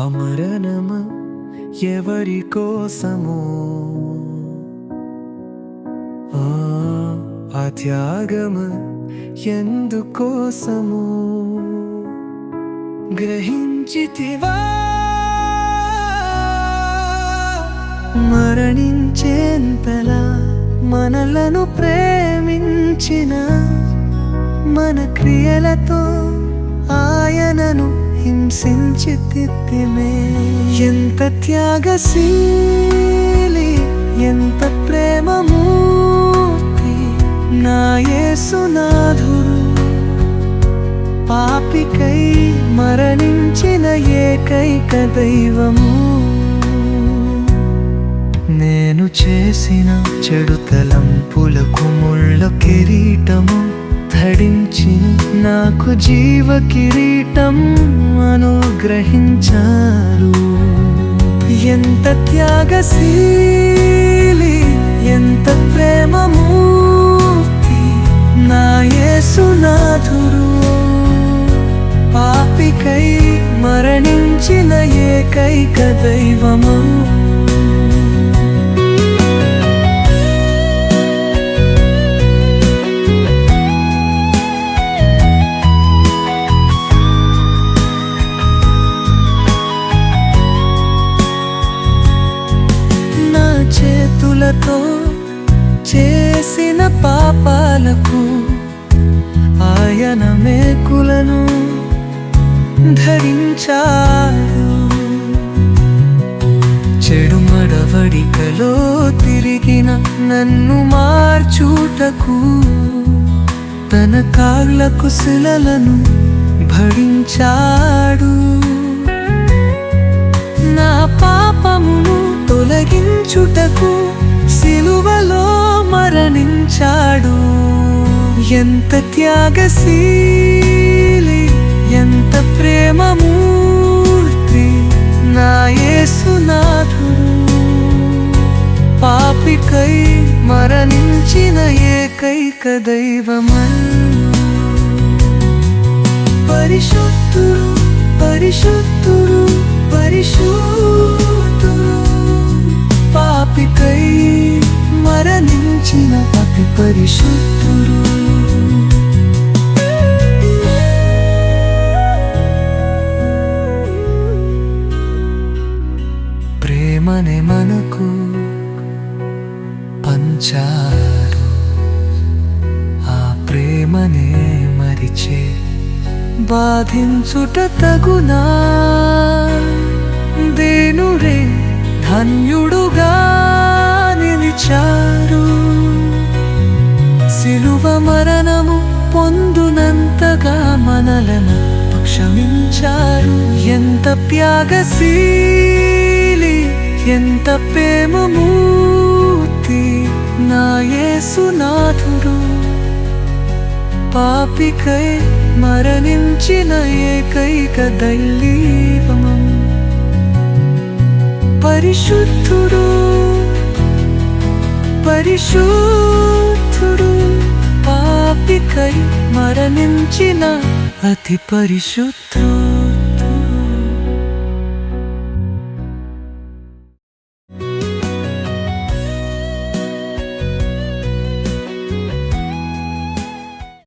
ఆ మరణము ఎవరి కోసము? ఆ, త్యాగము ఎందుకోసము? గ్రహించితివా? మరణించేంతలా మనలను ప్రేమించిన మన క్రియలతో ఆయనను హింసించి ఎంత త్యాగశీలి ఎంత ప్రేమమూర్తి నా యేసునాథుడు పాపికై మరణించిన ఏకైక దైవము. నేను చేసిన చెడు తలంపులకు ముళ్ళ కిరీటము. ధరించి నాకు జీవ కిరీటం అనుగ్రహించారు. ఎంత త్యాగశీలి ఎంత ప్రేమమూర్తి నా యేసునాథురు పాపికై మరణించిన ఏకైక దైవము చేతులతో చేసిన పాపాలకు ఆయన మేకులను ధరించాడు చెడు మడవడికలో తిరిగిన నన్ను మార్చుటకు తన కాళ్ళకు శిలలను భరించాడు. చుటకు సిలువలో మరణించాడు. ఎంత త్యాగశీలి ఎంత ప్రేమమూర్తి నా యేసునాథుడు పాపికై మరణించిన ఏకైక దైవమన్ పరిశుద్ధుడు పరిశుద్ధుడు పరిశు ప్రేమనే మనకు పంచారు. ఆ ప్రేమనే మరిచే బాధించుట తగునా. దేనురే ధన్యుడుగా నిలిచారు. సిలువ మరణము పొందునంతగా మనలను క్షమించారు ఎంత త్యాగశీ ఎంత ప్రేమమూర్తి నా యేసునాథుడు. పాపికై మరణించిన ఏకైక దైవమం. పరిశుద్ధుడు పరిశుద్ధుడు పాపికై మరణించిన అతి పరిశుద్ధుడు.